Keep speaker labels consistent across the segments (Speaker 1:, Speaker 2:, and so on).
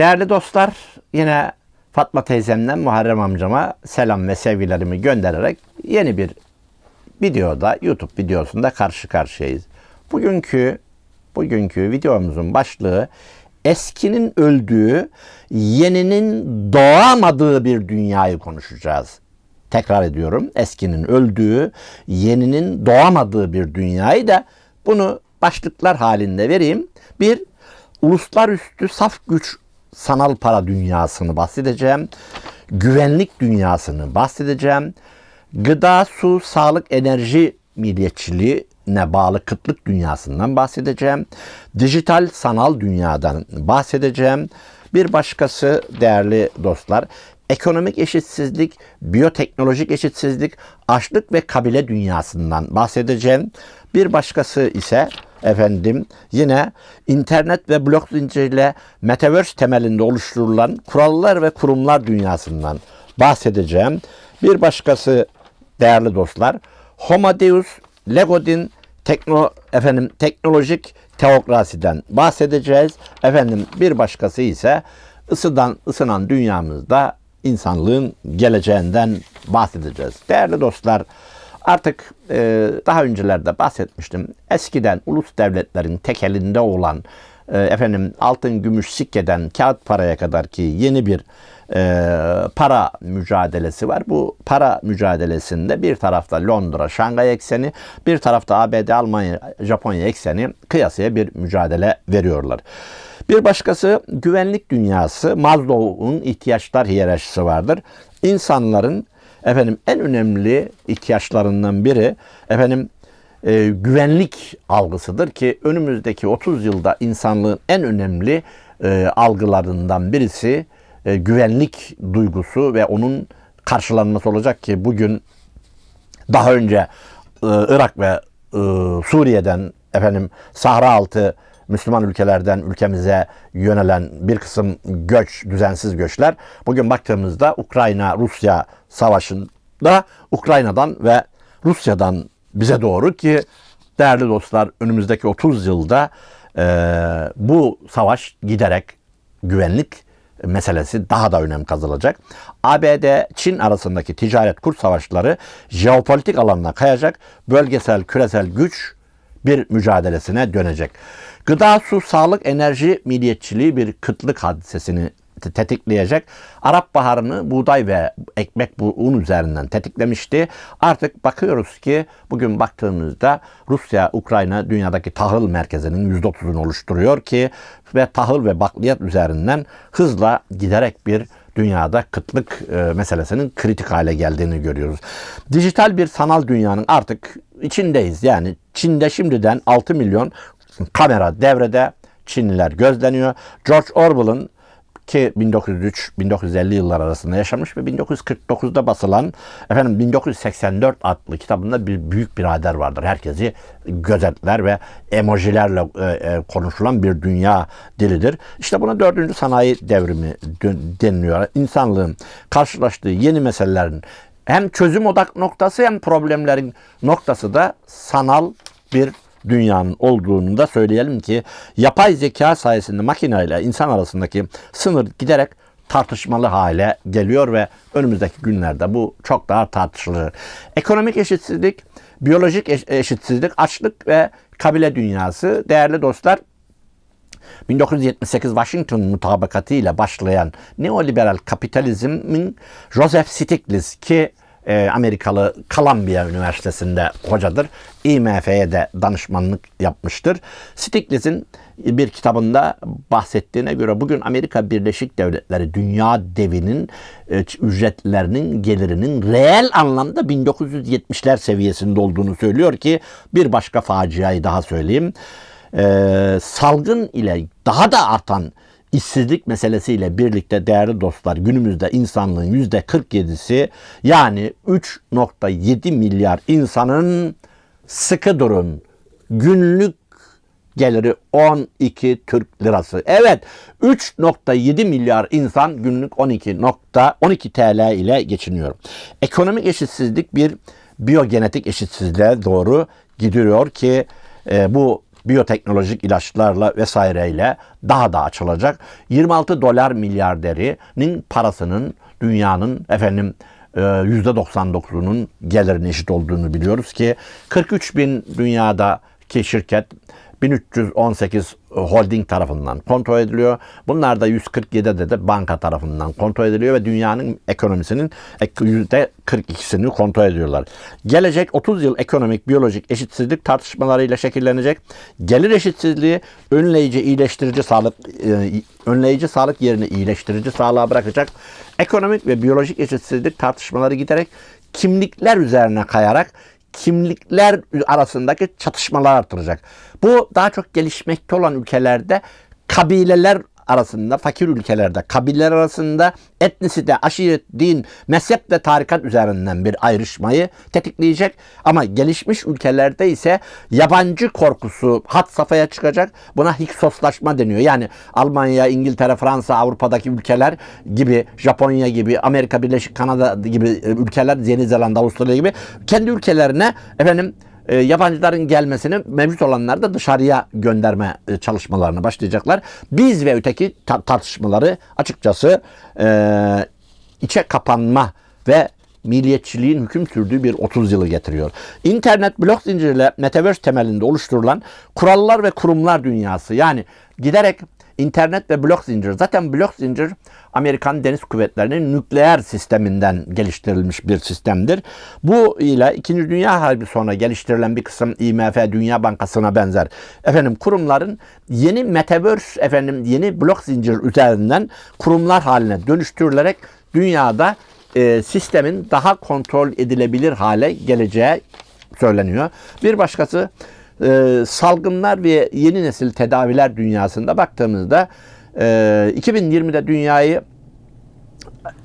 Speaker 1: Değerli dostlar, yine Fatma teyzemden Muharrem amcama selam ve sevgilerimi göndererek yeni bir videoda, YouTube videosunda karşı karşıyayız. Bugünkü bugünkü videomuzun başlığı eskinin öldüğü, yeninin doğamadığı bir dünyayı konuşacağız. Tekrar ediyorum. Eskinin öldüğü, yeninin doğamadığı bir dünyayı da bunu başlıklar halinde vereyim. Bir, uluslararası saf güç sanal para dünyasını bahsedeceğim. Güvenlik dünyasını bahsedeceğim. Gıda, su, sağlık, enerji milliyetçiliğine bağlı kıtlık dünyasından bahsedeceğim. Dijital sanal dünyadan bahsedeceğim. Bir başkası değerli dostlar ekonomik eşitsizlik, biyoteknolojik eşitsizlik, açlık ve kabile dünyasından bahsedeceğim. Bir başkası ise efendim yine internet ve blok zinciriyle metaverse temelinde oluşturulan kurallar ve kurumlar dünyasından bahsedeceğim. Bir başkası değerli dostlar Homo Deus Legodin tekno efendim teknolojik teokrasiden bahsedeceğiz. Efendim bir başkası ise ısıdan ısınan dünyamızda insanlığın geleceğinden bahsedeceğiz. Değerli dostlar, artık e, daha öncelerde bahsetmiştim. Eskiden ulus devletlerin tekelinde olan e, efendim altın, gümüş, sikkeden kağıt paraya kadar ki yeni bir e, para mücadelesi var. Bu para mücadelesinde bir tarafta Londra, Şangay ekseni, bir tarafta ABD, Almanya, Japonya ekseni kıyasaya bir mücadele veriyorlar. Bir başkası güvenlik dünyası. Maslow'un ihtiyaçlar hiyerarşisi vardır. İnsanların efendim en önemli ihtiyaçlarından biri efendim e, güvenlik algısıdır ki önümüzdeki 30 yılda insanlığın en önemli e, algılarından birisi e, güvenlik duygusu ve onun karşılanması olacak ki bugün daha önce e, Irak ve e, Suriye'den efendim Sahra altı Müslüman ülkelerden ülkemize yönelen bir kısım göç, düzensiz göçler bugün baktığımızda Ukrayna-Rusya savaşında Ukrayna'dan ve Rusya'dan bize doğru ki değerli dostlar önümüzdeki 30 yılda e, bu savaş giderek güvenlik meselesi daha da önem kazanacak. ABD-Çin arasındaki ticaret kur savaşları jeopolitik alanına kayacak. Bölgesel küresel güç bir mücadelesine dönecek. Gıda, su, sağlık, enerji milliyetçiliği bir kıtlık hadisesini tetikleyecek. Arap Baharı'nı buğday ve ekmek bu un üzerinden tetiklemişti. Artık bakıyoruz ki bugün baktığımızda Rusya, Ukrayna dünyadaki tahıl merkezinin %30'unu oluşturuyor ki ve tahıl ve bakliyat üzerinden hızla giderek bir dünyada kıtlık e, meselesinin kritik hale geldiğini görüyoruz. Dijital bir sanal dünyanın artık içindeyiz. Yani Çin'de şimdiden 6 milyon kamera devrede Çinliler gözleniyor. George Orwell'ın ki 1903-1950 yıllar arasında yaşamış ve 1949'da basılan efendim 1984 adlı kitabında bir büyük birader vardır. Herkesi gözetler ve emojilerle e, e, konuşulan bir dünya dilidir. İşte buna dördüncü sanayi devrimi deniliyor. İnsanlığın karşılaştığı yeni meselelerin hem çözüm odak noktası hem problemlerin noktası da sanal bir dünyanın olduğunu da söyleyelim ki yapay zeka sayesinde makine ile insan arasındaki sınır giderek tartışmalı hale geliyor ve önümüzdeki günlerde bu çok daha tartışılır. Ekonomik eşitsizlik, biyolojik eşitsizlik, açlık ve kabile dünyası değerli dostlar 1978 Washington mutabakatı ile başlayan neoliberal kapitalizmin Joseph Stiglitz ki e, Amerikalı Columbia Üniversitesi'nde hocadır. IMF'ye de danışmanlık yapmıştır. Stiglitz'in bir kitabında bahsettiğine göre bugün Amerika Birleşik Devletleri dünya devinin e, ücretlerinin gelirinin reel anlamda 1970'ler seviyesinde olduğunu söylüyor ki bir başka faciayı daha söyleyeyim. E, salgın ile daha da artan işsizlik meselesiyle birlikte değerli dostlar günümüzde insanlığın yüzde 47'si yani 3.7 milyar insanın sıkı durun günlük geliri 12 Türk lirası. Evet 3.7 milyar insan günlük 12 12 TL ile geçiniyor. Ekonomik eşitsizlik bir biyogenetik eşitsizliğe doğru gidiyor ki e, bu biyoteknolojik ilaçlarla vesaireyle daha da açılacak. 26 dolar milyarderinin parasının dünyanın efendim e, %99'unun gelirine eşit olduğunu biliyoruz ki 43 bin dünyadaki şirket 1318 holding tarafından kontrol ediliyor. Bunlar da 147'de de banka tarafından kontrol ediliyor ve dünyanın ekonomisinin %42'sini kontrol ediyorlar. Gelecek 30 yıl ekonomik, biyolojik eşitsizlik tartışmalarıyla şekillenecek. Gelir eşitsizliği önleyici, iyileştirici sağlık e, önleyici sağlık yerine iyileştirici sağlığa bırakacak. Ekonomik ve biyolojik eşitsizlik tartışmaları giderek kimlikler üzerine kayarak kimlikler arasındaki çatışmalar artıracak. Bu daha çok gelişmekte olan ülkelerde kabileler arasında, fakir ülkelerde kabileler arasında etnisite, aşiret, din, mezhep ve tarikat üzerinden bir ayrışmayı tetikleyecek. Ama gelişmiş ülkelerde ise yabancı korkusu hat safhaya çıkacak. Buna hiksoslaşma deniyor. Yani Almanya, İngiltere, Fransa, Avrupa'daki ülkeler gibi, Japonya gibi, Amerika Birleşik Kanada gibi ülkeler, Yeni Zelanda, Avustralya gibi kendi ülkelerine efendim e, yabancıların gelmesini mevcut olanlar da dışarıya gönderme e, çalışmalarına başlayacaklar. Biz ve öteki ta- tartışmaları açıkçası e, içe kapanma ve milliyetçiliğin hüküm sürdüğü bir 30 yılı getiriyor. İnternet blok zinciriyle metaverse temelinde oluşturulan kurallar ve kurumlar dünyası yani giderek İnternet ve blok zincir. Zaten blok zincir Amerikan Deniz Kuvvetleri'nin nükleer sisteminden geliştirilmiş bir sistemdir. Bu ile 2. Dünya Harbi sonra geliştirilen bir kısım IMF Dünya Bankası'na benzer efendim kurumların yeni metaverse efendim yeni blok zincir üzerinden kurumlar haline dönüştürülerek dünyada e, sistemin daha kontrol edilebilir hale geleceği söyleniyor. Bir başkası e, salgınlar ve yeni nesil tedaviler dünyasında baktığımızda e, 2020'de dünyayı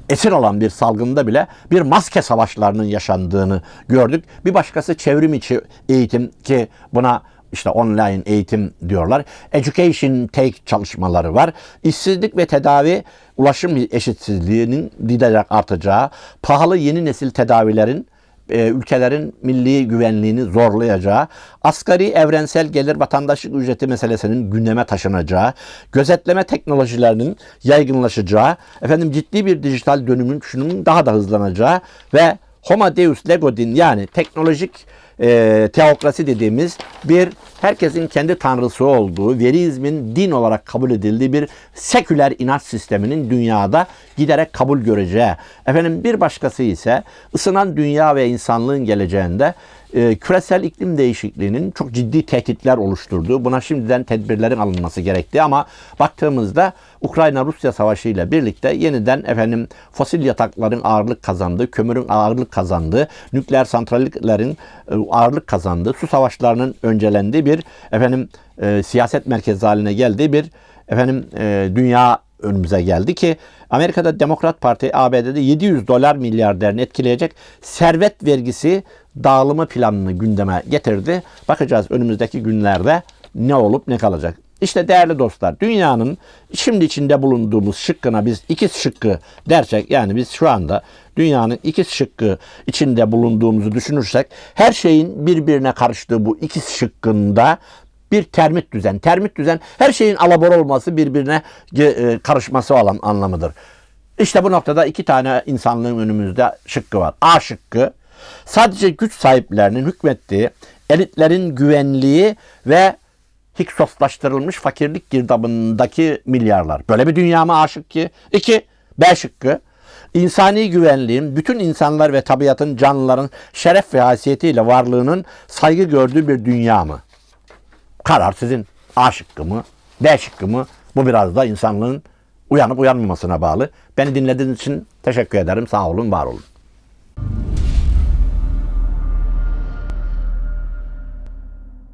Speaker 1: esir olan bir salgında bile bir maske savaşlarının yaşandığını gördük. Bir başkası çevrim içi eğitim ki buna işte online eğitim diyorlar. Education Take çalışmaları var. İşsizlik ve tedavi ulaşım eşitsizliğinin giderek artacağı, pahalı yeni nesil tedavilerin e, ülkelerin milli güvenliğini zorlayacağı, asgari evrensel gelir vatandaşlık ücreti meselesinin gündeme taşınacağı, gözetleme teknolojilerinin yaygınlaşacağı, efendim ciddi bir dijital dönümün şunun daha da hızlanacağı ve Homo Deus Lego din yani teknolojik e, teokrasi dediğimiz bir herkesin kendi tanrısı olduğu, verizmin din olarak kabul edildiği bir seküler inanç sisteminin dünyada giderek kabul göreceği. Efendim bir başkası ise ısınan dünya ve insanlığın geleceğinde e, küresel iklim değişikliğinin çok ciddi tehditler oluşturduğu, buna şimdiden tedbirlerin alınması gerektiği ama baktığımızda Ukrayna-Rusya savaşı ile birlikte yeniden efendim fosil yatakların ağırlık kazandığı, kömürün ağırlık kazandığı, nükleer santrallerin e, ağırlık kazandığı, su savaşlarının öncelendiği bir efendim e, siyaset merkezi haline geldiği bir efendim e, dünya önümüze geldi ki Amerika'da Demokrat Parti ABD'de 700 dolar milyarderini etkileyecek servet vergisi dağılımı planını gündeme getirdi. Bakacağız önümüzdeki günlerde ne olup ne kalacak. İşte değerli dostlar dünyanın şimdi içinde bulunduğumuz şıkkına biz iki şıkkı dersek yani biz şu anda dünyanın iki şıkkı içinde bulunduğumuzu düşünürsek her şeyin birbirine karıştığı bu iki şıkkında bir termit düzen. Termit düzen her şeyin alabora olması birbirine e, karışması olan anlamıdır. İşte bu noktada iki tane insanlığın önümüzde şıkkı var. A şıkkı sadece güç sahiplerinin hükmettiği elitlerin güvenliği ve hiksoslaştırılmış fakirlik girdabındaki milyarlar. Böyle bir dünya mı aşık ki? İki, B şıkkı. İnsani güvenliğin, bütün insanlar ve tabiatın, canlıların şeref ve haysiyetiyle varlığının saygı gördüğü bir dünya mı? Karar sizin. A şıkkı mı? B şıkkı mı? Bu biraz da insanlığın uyanıp uyanmamasına bağlı. Beni dinlediğiniz için teşekkür ederim. Sağ olun, var olun.